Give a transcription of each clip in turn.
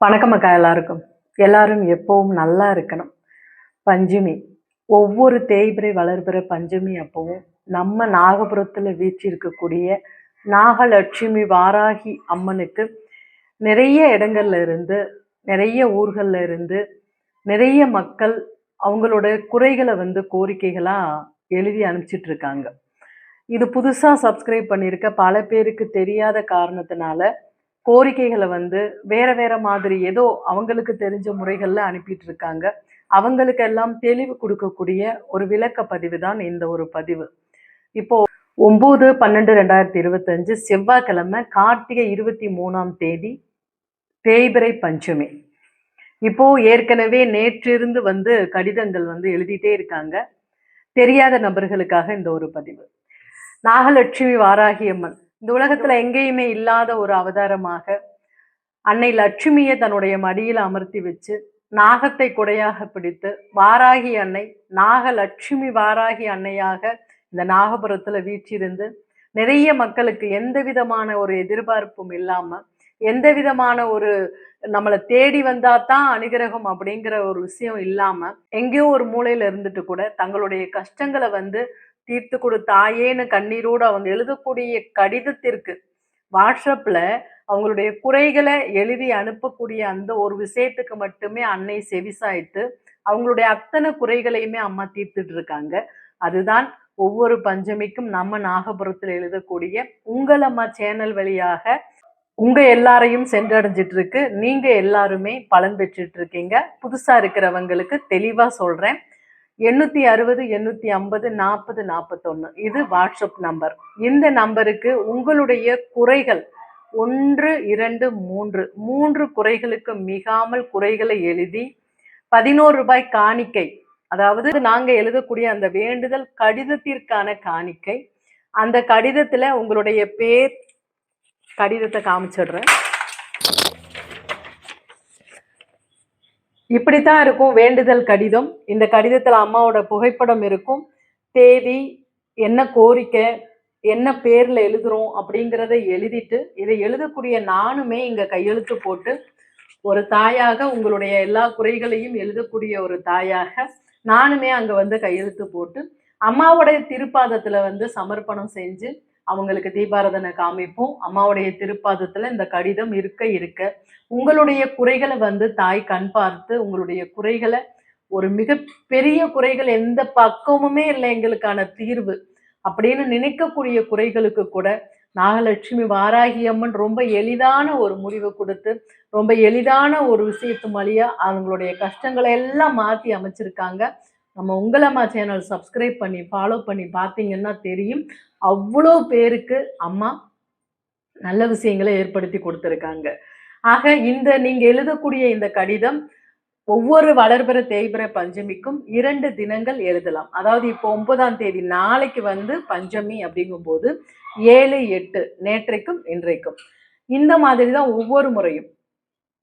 வணக்கம் அக்கா எல்லாருக்கும். எல்லாரும் எப்பவும் நல்லா இருக்கணும். பஞ்சமி. ஒவ்வொரு தேய்பிரை வளர்பிற பஞ்சமி அப்பவும் நம்ம நாகபுரத்தில் வீச்சிருக்கக்கூடிய நாகலட்சுமி வாராகி அம்மனுக்கு நிறைய இடங்கள்ல இருந்து நிறைய ஊர்களில் இருந்து நிறைய மக்கள் அவங்களோட குறைகளை வந்து கோரிக்கைகளாக எழுதி அனுப்பிச்சிட்டு இருக்காங்க இது புதுசாக சப்ஸ்கிரைப் பண்ணியிருக்க பல பேருக்கு தெரியாத காரணத்தினால கோரிக்கைகளை வந்து வேற வேற மாதிரி ஏதோ அவங்களுக்கு தெரிஞ்ச முறைகளில் அனுப்பிட்டு இருக்காங்க அவங்களுக்கெல்லாம் தெளிவு கொடுக்கக்கூடிய ஒரு விளக்க பதிவு தான் இந்த ஒரு பதிவு. இப்போ ஒம்பது பன்னெண்டு ரெண்டாயிரத்தி இருபத்தஞ்சு செவ்வாய்க்கிழமை கார்த்திகை இருபத்தி மூணாம் தேதி தேய்பிரை பஞ்சமி. இப்போ ஏற்கனவே நேற்றிருந்து வந்து கடிதங்கள் வந்து எழுதிட்டே இருக்காங்க. தெரியாத நபர்களுக்காக இந்த ஒரு பதிவு. நாகலட்சுமி வாராகி அம்மன் இந்த உலகத்துல எங்கேயுமே இல்லாத ஒரு அவதாரமாக அன்னை லட்சுமியை தன்னுடைய மடியில் அமர்த்தி வச்சு நாகத்தை கொடையாக பிடித்து வாராகி அன்னை நாகலட்சுமி வாராகி அன்னையாக இந்த நாகபுரத்துல வீற்றிருந்து நிறைய மக்களுக்கு எந்த விதமான ஒரு எதிர்பார்ப்பும் இல்லாம எந்த விதமான ஒரு நம்மளை தேடி வந்தா தான் அனுகிரகம் அப்படிங்கிற ஒரு விஷயம் இல்லாம எங்கேயோ ஒரு மூலையில இருந்துட்டு கூட தங்களுடைய கஷ்டங்களை வந்து தீர்த்து கொடு தாயேன்னு கண்ணீரோடு அவங்க எழுதக்கூடிய கடிதத்திற்கு வாட்ஸ்அப்பில் அவங்களுடைய குறைகளை எழுதி அனுப்பக்கூடிய அந்த ஒரு விஷயத்துக்கு மட்டுமே அன்னை செவிசாய்த்து அவங்களுடைய அத்தனை குறைகளையுமே அம்மா தீர்த்துட்டு இருக்காங்க அதுதான் ஒவ்வொரு பஞ்சமிக்கும் நம்ம நாகபுரத்தில் எழுதக்கூடிய உங்கள் அம்மா சேனல் வழியாக உங்க எல்லாரையும் சென்றடைஞ்சிட்டு இருக்கு நீங்க எல்லாருமே பலன் பெற்றுட்டு இருக்கீங்க புதுசா இருக்கிறவங்களுக்கு தெளிவா சொல்றேன். எண்ணூத்தி அறுபது எண்ணூத்தி ஐம்பது நாற்பது நாற்பத்தொன்னு. இது வாட்ஸ்அப் நம்பர். இந்த நம்பருக்கு உங்களுடைய குறைகள் ஒன்று இரண்டு மூன்று. மூன்று குறைகளுக்கு மிகாமல் குறைகளை எழுதி பதினோரு ரூபாய் காணிக்கை. அதாவது நாங்கள் எழுதக்கூடிய அந்த வேண்டுதல் கடிதத்திற்கான காணிக்கை. அந்த கடிதத்தில் உங்களுடைய பேர் கடிதத்தை காமிச்சிடுறேன். இப்படித்தான் இருக்கும் வேண்டுதல் கடிதம். இந்த கடிதத்தில் அம்மாவோட புகைப்படம் இருக்கும். தேதி என்ன கோரிக்கை என்ன பேரில் எழுதுகிறோம் அப்படிங்கிறத எழுதிட்டு இதை எழுதக்கூடிய நானுமே இங்கே கையெழுத்து போட்டு ஒரு தாயாக உங்களுடைய எல்லா குறைகளையும் எழுதக்கூடிய ஒரு தாயாக நானுமே அங்கே வந்து கையெழுத்து போட்டு அம்மாவுடைய திருப்பாதத்தில் வந்து சமர்ப்பணம் செஞ்சு அவங்களுக்கு தீபாரதனை காமிப்போம். அம்மாவுடைய திருப்பாதத்துல இந்த கடிதம் இருக்க இருக்க. உங்களுடைய குறைகளை வந்து தாய் கண் பார்த்து உங்களுடைய குறைகளை ஒரு மிக பெரிய குறைகள் எந்த பக்கமுமே இல்லை எங்களுக்கான தீர்வு. அப்படின்னு நினைக்கக்கூடிய குறைகளுக்கு கூட நாகலட்சுமி வாராகி அம்மன் ரொம்ப எளிதான ஒரு முடிவு கொடுத்து ரொம்ப எளிதான ஒரு விஷயத்து வழியா அவங்களுடைய கஷ்டங்களை எல்லாம் மாற்றி அமைச்சிருக்காங்க. நம்ம உங்களம்மா சேனல் சப்ஸ்கிரைப் பண்ணி ஃபாலோ பண்ணி பார்த்தீங்கன்னா தெரியும். அவ்வளோ பேருக்கு அம்மா நல்ல விஷயங்களை ஏற்படுத்தி கொடுத்துருக்காங்க. ஆக இந்த நீங்கள் எழுதக்கூடிய இந்த கடிதம் ஒவ்வொரு வளர்பிற தேய்பிற பஞ்சமிக்கும் இரண்டு தினங்கள் எழுதலாம். அதாவது இப்போ ஒன்பதாம் தேதி நாளைக்கு வந்து பஞ்சமி அப்படிங்கும்போது ஏழு எட்டு நேற்றைக்கும் இன்றைக்கும். இந்த மாதிரி தான் ஒவ்வொரு முறையும்.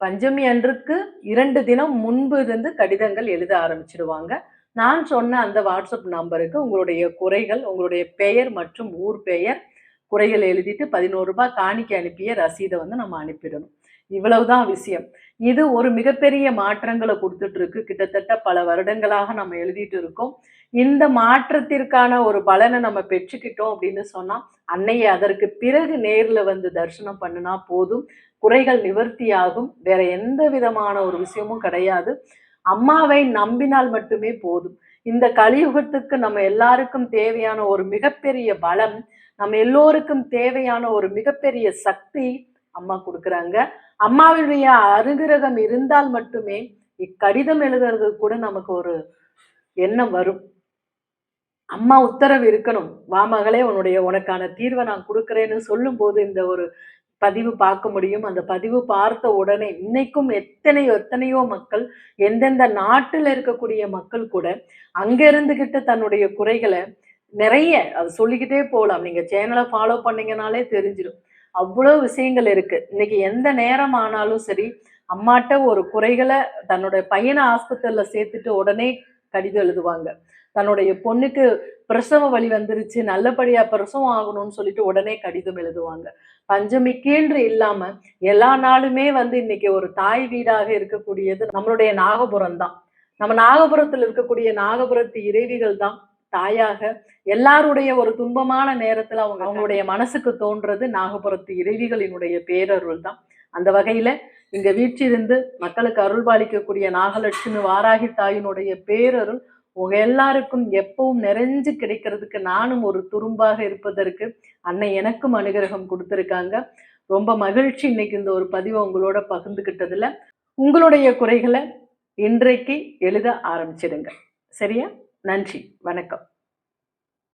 பஞ்சமி அன்றுக்கு இரண்டு தினம் முன்பு இருந்து கடிதங்கள் எழுத ஆரம்பிச்சிடுவாங்க நான் சொன்ன அந்த வாட்ஸ்அப் நம்பருக்கு உங்களுடைய குறைகள் உங்களுடைய பெயர் மற்றும் ஊர் பெயர் குறைகள் எழுதிட்டு பதினோரு ரூபாய் காணிக்கை அனுப்பிய ரசீதை வந்து நம்ம அனுப்பிடணும். இவ்வளவுதான் விஷயம். இது ஒரு மிகப்பெரிய மாற்றங்களை கொடுத்துட்டு இருக்கு கிட்டத்தட்ட பல வருடங்களாக நம்ம எழுதிட்டு இருக்கோம். இந்த மாற்றத்திற்கான ஒரு பலனை நம்ம பெற்றுக்கிட்டோம் அப்படின்னு சொன்னா அன்னையை அதற்கு பிறகு நேர்ல வந்து தரிசனம் பண்ணினா போதும். குறைகள் நிவர்த்தியாகும். வேற எந்த விதமான ஒரு விஷயமும் கிடையாது. அம்மாவை நம்பினால் மட்டுமே போதும். இந்த கலியுகத்துக்கு நம்ம எல்லாருக்கும் தேவையான ஒரு மிகப்பெரிய பலம் நம்ம எல்லோருக்கும் தேவையான ஒரு மிகப்பெரிய சக்தி அம்மா கொடுக்குறாங்க. அம்மாவுடைய அனுகிரகம் இருந்தால் மட்டுமே இக்கடிதம் எழுதுறது கூட நமக்கு ஒரு எண்ணம் வரும். அம்மா உத்தரவு இருக்கணும். வா மகளே உன்னுடைய உனக்கான தீர்வை நான் கொடுக்குறேன்னு சொல்லும்போது இந்த ஒரு பதிவு பார்க்க முடியும். அந்த பதிவு பார்த்த உடனே இன்னைக்கும் எத்தனையோ எத்தனையோ மக்கள் எந்தெந்த நாட்டில் இருக்கக்கூடிய மக்கள் கூட அங்கே இருந்துகிட்டு தன்னுடைய குறைகளை நிறைய அது சொல்லிக்கிட்டே போகலாம் நீங்கள் சேனலை ஃபாலோ பண்ணீங்கனாலே தெரிஞ்சிடும் அவ்வளோ விஷயங்கள் இருக்கு. இன்னைக்கு எந்த நேரம் ஆனாலும் சரி அம்மாட்ட ஒரு குறைகளை தன்னுடைய பையனை ஆஸ்பத்திரியில் சேர்த்துட்டு உடனே கடிதம் எழுதுவாங்க. தன்னுடைய பொண்ணுக்கு பிரசவ வழி வந்துருச்சு நல்லபடியா பிரசவம் ஆகணும்னு சொல்லிட்டு உடனே கடிதம் எழுதுவாங்க. பஞ்சமிக்கேன்று இல்லாம எல்லா நாளுமே வந்து இன்னைக்கு ஒரு தாய் வீடாக இருக்கக்கூடியது நம்மளுடைய நாகபுரம் தான். நம்ம நாகபுரத்தில் இருக்கக்கூடிய நாகபுரத்து இறைவிகள் தான் தாயாக. எல்லாருடைய ஒரு துன்பமான நேரத்துல அவங்க அவங்களுடைய மனசுக்கு தோன்றது நாகபுரத்து இறைவிகளினுடைய பேரருள் தான். அந்த வகையில இங்க வீற்றிருந்து மக்களுக்கு அருள்பாலிக்கக்கூடிய நாகலட்சுமி வாராகி தாயினுடைய பேரருள் உங்க எல்லாருக்கும் எப்பவும் நிறைஞ்சு கிடைக்கிறதுக்கு நானும் ஒரு துரும்பாக இருப்பதற்கு அன்னை எனக்கும் அனுகிரகம் கொடுத்துருக்காங்க. ரொம்ப மகிழ்ச்சி இன்னைக்கு இந்த ஒரு பதிவை உங்களோட பகிர்ந்துக்கிட்டதுல உங்களுடைய குறைகளை இன்றைக்கு எழுத ஆரம்பிச்சிடுங்க. சரியா? நன்றி. வணக்கம்.